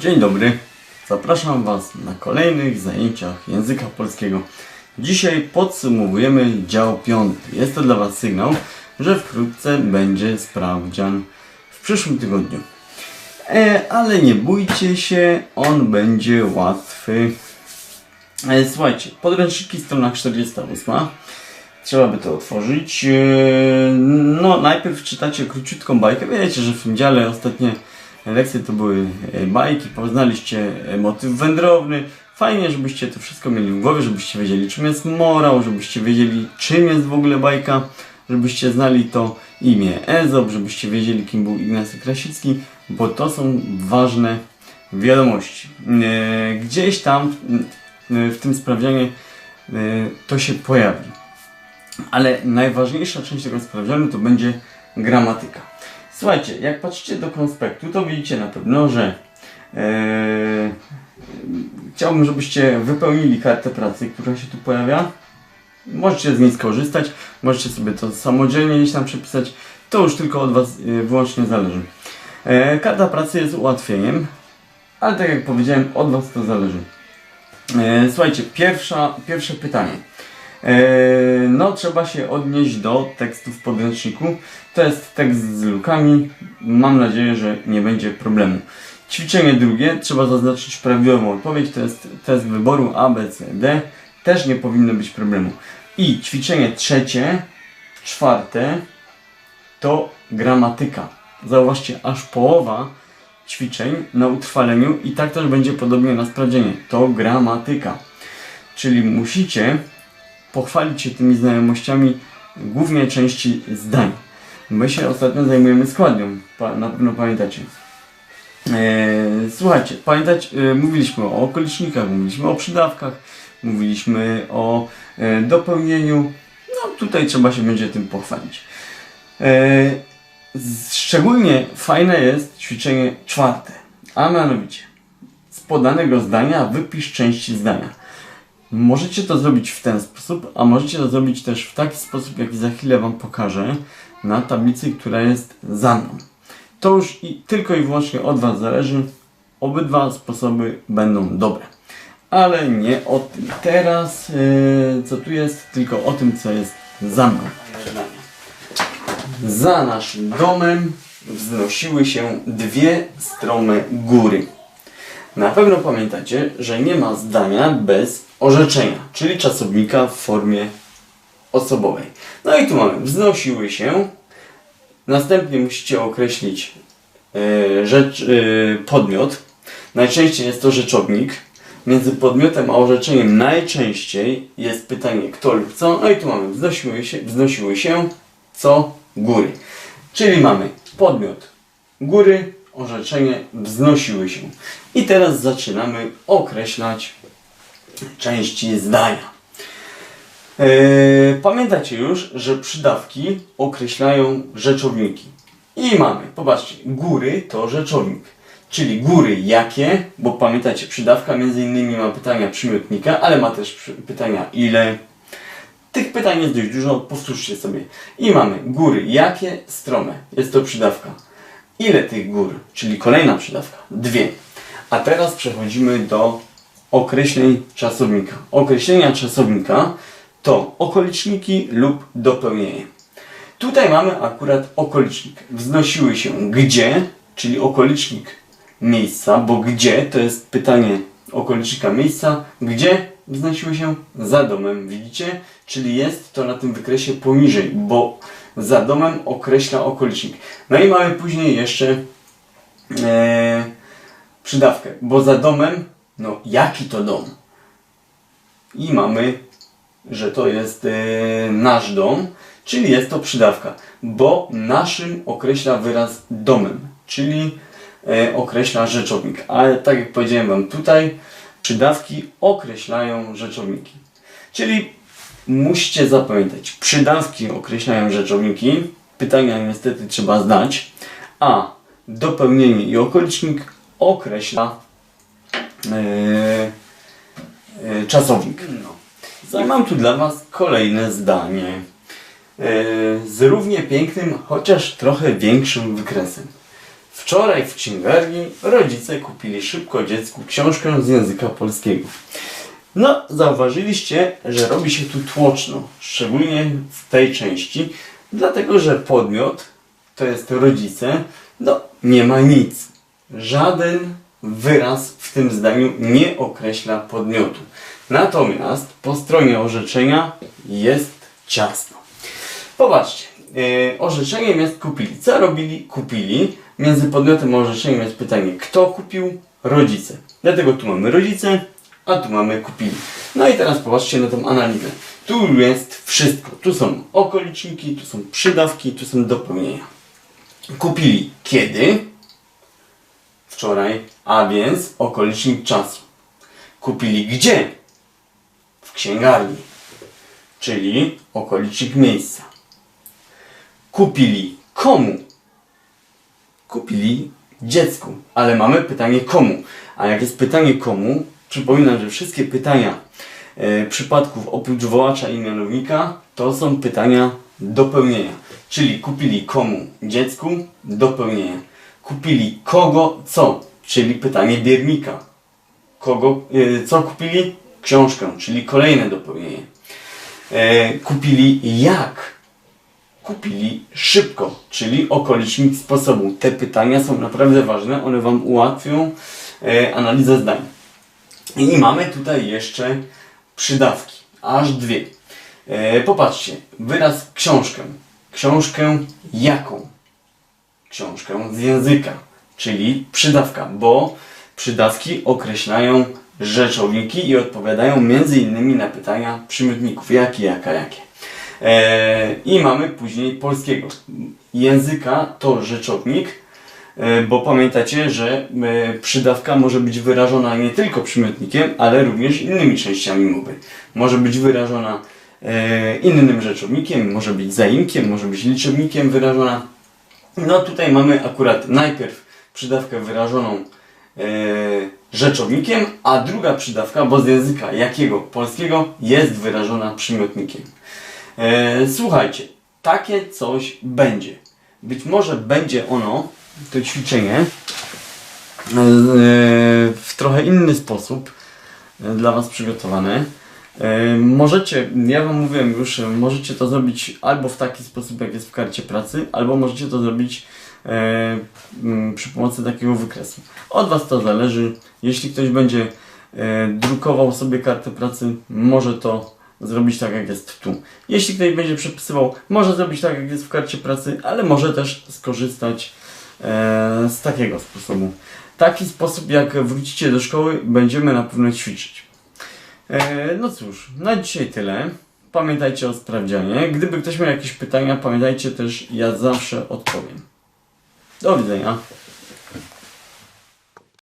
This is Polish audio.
Dzień dobry, zapraszam Was na kolejnych zajęciach języka polskiego. Dzisiaj podsumowujemy dział piąty. Jest to dla Was sygnał, że wkrótce będzie sprawdzian w przyszłym tygodniu. E, ale nie bójcie się, on będzie łatwy. E, słuchajcie, podręczniki strona 48. Trzeba by to otworzyć. E, No, najpierw czytacie króciutką bajkę. Wiecie, że w tym dziale ostatnie lekcje to były e, bajki, poznaliście e, motyw wędrowny. Fajnie, żebyście to wszystko mieli w głowie, żebyście wiedzieli czym jest morał, żebyście wiedzieli czym jest w ogóle bajka, żebyście znali to imię Ezop, żebyście wiedzieli kim był Ignacy Krasicki, bo to są ważne wiadomości. E, Gdzieś tam w tym sprawdzianie to się pojawi. Ale najważniejsza część tego sprawdzianu to będzie gramatyka. Słuchajcie, jak patrzycie do konspektu, to widzicie na pewno, że e, chciałbym, żebyście wypełnili kartę pracy, która się tu pojawia. Możecie z niej skorzystać, możecie sobie to samodzielnie gdzieś tam przepisać. To już tylko od Was e, wyłącznie zależy. E, karta pracy jest ułatwieniem, ale tak jak powiedziałem, od Was to zależy. Słuchajcie, pierwsza, pierwsze pytanie. E, No, trzeba się odnieść do tekstu w podręczniku. To jest tekst z lukami. Mam nadzieję, że nie będzie problemu. Ćwiczenie drugie, trzeba zaznaczyć prawidłową odpowiedź. To jest test wyboru A, B, C, D. Też nie powinno być problemu. I ćwiczenie trzecie, czwarte, to gramatyka. Zauważcie, aż połowa ćwiczeń na utrwaleniu i tak też będzie podobnie na sprawdzienie. To gramatyka. Czyli musicie pochwalić się tymi znajomościami głównie części zdań. My się ostatnio zajmujemy składnią, pa, na pewno pamiętacie. Eee, słuchajcie, pamiętać, e, mówiliśmy o okolicznikach, mówiliśmy o przydawkach, mówiliśmy o e, dopełnieniu. No tutaj trzeba się będzie tym pochwalić. Z- szczególnie fajne jest ćwiczenie czwarte, a mianowicie z podanego zdania wypisz części zdania. Możecie to zrobić w ten sposób, a możecie to zrobić też w taki sposób, jaki za chwilę Wam pokażę na tablicy, która jest za mną. To już i tylko i wyłącznie od Was zależy. Obydwa sposoby będą dobre. Ale nie o tym teraz, yy, co tu jest, tylko o tym, co jest za mną. Za naszym domem wznosiły się dwie strome góry. Na pewno pamiętacie, że nie ma zdania bez orzeczenia, czyli czasownika w formie osobowej. No i tu mamy wznosiły się. Następnie musicie określić e, rzecz, e, podmiot. Najczęściej jest to rzeczownik. Między podmiotem a orzeczeniem najczęściej jest pytanie kto lub co. No i tu mamy wznosiły się, wznosiły się co góry. Czyli mamy podmiot góry, orzeczenie wznosiły się. I teraz zaczynamy określać części zdania. Eee, pamiętacie już, że przydawki określają rzeczowniki. I mamy, popatrzcie, góry to rzeczownik. Czyli góry jakie, bo pamiętacie, przydawka między innymi ma pytania przymiotnika, ale ma też pytania ile. Tych pytań jest dość dużo, powtórzcie sobie. I mamy góry jakie, strome. Jest to przydawka. Ile tych gór? Czyli kolejna przydawka. Dwie. A teraz przechodzimy do określeń czasownika. Określenia czasownika to okoliczniki lub dopełnienie. Tutaj mamy akurat okolicznik. Wznosiły się gdzie, czyli okolicznik miejsca, bo gdzie to jest pytanie okolicznika miejsca, gdzie wznosiły się za domem, widzicie? Czyli jest to na tym wykresie poniżej, bo za domem określa okolicznik. No i mamy później jeszcze e, przydawkę, bo za domem, no jaki to dom? I mamy, że to jest e, nasz dom, czyli jest to przydawka, bo naszym określa wyraz domem, czyli e, określa rzeczownik. Ale tak jak powiedziałem Wam tutaj, przydawki określają rzeczowniki. Czyli musicie zapamiętać, przydawki określają rzeczowniki, pytania niestety trzeba znać, a dopełnienie i okolicznik określa e, czasownik. No. I mam tu dla Was kolejne zdanie. E, z równie pięknym, chociaż trochę większym wykresem. Wczoraj w księgarni rodzice kupili szybko dziecku książkę z języka polskiego. No, zauważyliście, że robi się tu tłoczno, szczególnie w tej części, dlatego że podmiot, to jest rodzice, no nie ma nic. Żaden wyraz w tym zdaniu nie określa podmiotu. Natomiast po stronie orzeczenia jest ciasno. Popatrzcie, yy, orzeczeniem jest kupili. Co robili? Kupili. Między podmiotem a orzeczeniem jest pytanie, kto kupił? Rodzice. Dlatego tu mamy rodzice, a tu mamy kupili. No i teraz popatrzcie na tą analizę. Tu jest wszystko. Tu są okoliczniki, tu są przydawki, tu są dopełnienia. Kupili kiedy? Wczoraj, a więc okolicznik czasu. Kupili gdzie? W księgarni, czyli okolicznik miejsca. Kupili komu? Kupili dziecku, ale mamy pytanie komu. A jak jest pytanie komu, przypominam, że wszystkie pytania e, przypadków oprócz wołacza i mianownika to są pytania dopełnienia. Czyli kupili komu dziecku dopełnienie. Kupili kogo co, czyli pytanie biernika. Kogo, e, co kupili? Książkę, czyli kolejne dopełnienie. E, kupili jak? kupili szybko, czyli okolicznik sposobu. Te pytania są naprawdę ważne, one Wam ułatwią e, analizę zdań. I mamy tutaj jeszcze przydawki, aż dwie. Popatrzcie, wyraz książkę. Książkę jaką? Książkę z języka, czyli przydawka, bo przydawki określają rzeczowniki i odpowiadają innymi na pytania przymiotników. Jaki, jaka, jakie. E, I mamy później polskiego. Języka to rzeczownik, e, bo pamiętacie, że e, przydawka może być wyrażona nie tylko przymiotnikiem, ale również innymi częściami mowy. Może być wyrażona e, innym rzeczownikiem, może być zaimkiem, może być liczebnikiem wyrażona. No tutaj mamy akurat najpierw przydawkę wyrażoną e, rzeczownikiem, a druga przydawka, bo z języka jakiego polskiego jest wyrażona przymiotnikiem. E, słuchajcie, takie coś będzie. Być może będzie ono, to ćwiczenie, e, w trochę inny sposób e, dla Was przygotowane. Możecie, ja Wam mówiłem już, możecie to zrobić albo w taki sposób, jak jest w karcie pracy, albo możecie to zrobić e, przy pomocy takiego wykresu. Od Was to zależy. Jeśli ktoś będzie e, drukował sobie kartę pracy, może to zrobić tak, jak jest tu. Jeśli ktoś będzie przepisywał, może zrobić tak, jak jest w karcie pracy, ale może też skorzystać e, z takiego sposobu. Taki sposób, jak wrócicie do szkoły, będziemy na pewno ćwiczyć. E, no cóż, na dzisiaj tyle. Pamiętajcie o sprawdzianie. Gdyby ktoś miał jakieś pytania, pamiętajcie też, ja zawsze odpowiem. Do widzenia.